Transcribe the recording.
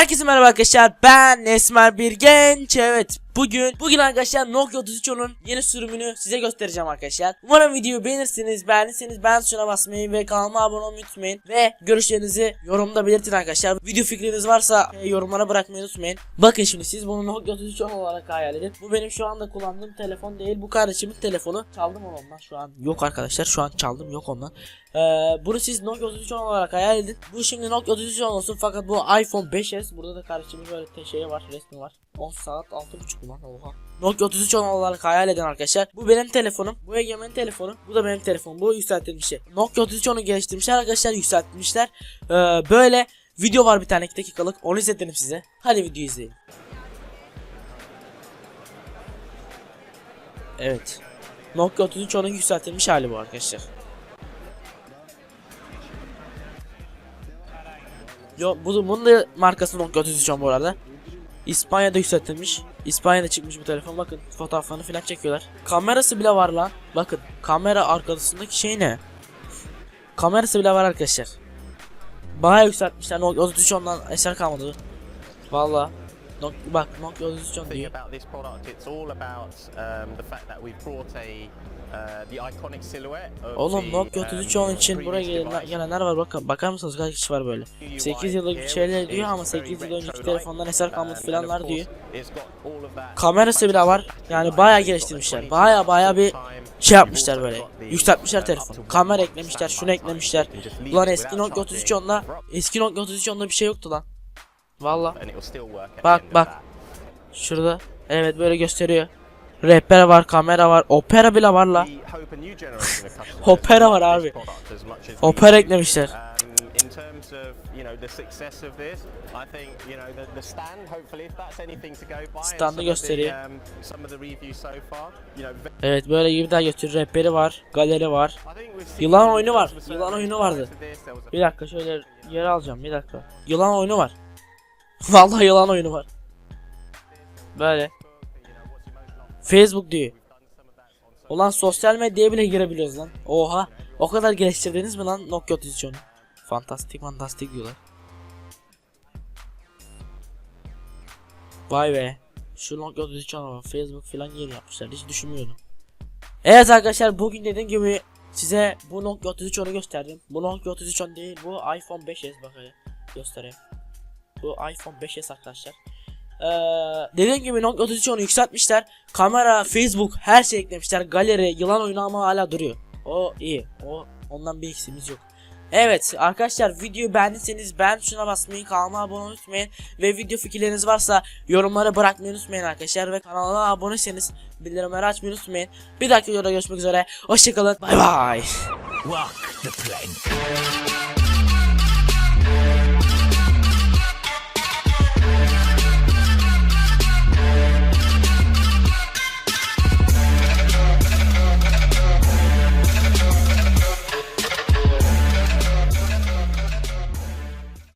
Herkese merhaba arkadaşlar. Ben Esmer bir genç evet bugün bugün arkadaşlar Nokia 3310'un yeni sürümünü size göstereceğim arkadaşlar. Umarım videoyu beğenirsiniz beğendiyseniz beğen tuşuna basmayı ve kanalıma abone olmayı unutmayın Ve görüşlerinizi yorumda belirtin arkadaşlar. Video fikriniz varsa e, yorumlara bırakmayı unutmayın. Bakın şimdi siz bunu Nokia 3310 olarak hayal edin. Bu benim şu anda kullandığım telefon değil bu kardeşimin telefonu. Çaldım ondan şu an yok arkadaşlar şu an çaldım yok ondan. Ee, bunu siz Nokia 3310 olarak hayal edin. Bu şimdi Nokia 3310 olsun fakat bu iPhone 5s. Burada da kardeşimin böyle şeyi var, resmi var. 10 saat 6.5 lan oha. Nokia 3310 olarak hayal edin arkadaşlar. Bu benim telefonum. Bu Egemen'in telefonu. Bu da benim telefonum. Bu yükseltilmiş şey. Nokia 3310'u geliştirmişler arkadaşlar. Yükseltmişler. Ee, böyle video var bir tane 2 dakikalık. Onu izletelim size. Hadi video izleyin. Evet. Nokia 3310'un yükseltilmiş hali bu arkadaşlar. Yo bu bunun da markası Nokia 3310 bu arada. İspanya'da yükseltilmiş. İspanya'da çıkmış bu telefon. Bakın fotoğraflarını falan çekiyorlar. Kamerası bile var lan. Bakın kamera arkasındaki şey ne? Kamerası bile var arkadaşlar. Bayağı yükseltmişler. Nokia 3310'dan eser kalmadı. Valla. Nok bak Nokia 3310 thing diyor. about this product, it's all about um, the fact that we've brought a uh, the iconic silhouette of Oğlum the, Nokia um, 3310 için buraya previous gelenler, var bakın bakar mısınız kaç kişi var böyle. UI 8 yıllık here, şeyler diyor ama very 8 yıl önceki telefondan eser kalmadı Um, and filanlar diyor. Kamerası bile var. Yani bayağı geliştirmişler. Bayağı bayağı bir şey yapmışlar böyle. Yükseltmişler telefonu. Kamera eklemişler, şunu eklemişler. Ulan eski Nokia 3310'da eski Nokia 3310'da bir şey yoktu lan. Valla. Bak bak. Şurada. Evet böyle gösteriyor. Rehber var, kamera var, opera bile var la. Opera var abi. Opera eklemişler. Um, in terms of you know the success of this, I think you know the, the stand. Hopefully, if that's anything to go by. and Standı the, gösteriyor. um, some of the reviews so far, you know, ve- Evet böyle gibi daha gösteriyor. Rehberi var, galeri var. Yılan oyunu var. Yılan oyunu vardı. Bir dakika şöyle yer alacağım bir dakika. Yılan oyunu var. Vallahi yılan oyunu var. Böyle. Facebook diyor. Ulan sosyal medyaya bile girebiliyoruz lan. Oha. O kadar geliştirdiniz mi lan Nokia 3310'u? Fantastik fantastik diyorlar. Vay be. Şu Nokia 3310'a bak. Facebook falan yeri yapmışlar. Hiç düşünmüyordum. Evet arkadaşlar bugün dediğim gibi size bu Nokia 3310'u gösterdim. Bu Nokia 3310 değil bu iPhone 5s bakayım göstereyim. Bu iPhone 5s arkadaşlar. Ee, dediğim gibi Nokia 3310'u yükseltmişler. Kamera, Facebook her şey eklemişler. Galeri, yılan oyunu ama hala duruyor. O iyi. O ondan bir eksiğimiz yok. Evet arkadaşlar videoyu beğendiyseniz beğen tuşuna basmayı, kanalıma abone olmayı unutmayın ve video fikirleriniz varsa yorumlara bırakmayı unutmayın arkadaşlar ve kanala aboneyseniz bildirimleri açmayı unutmayın. Bir dahaki videoda görüşmek üzere. Hoşçakalın. Bay bay.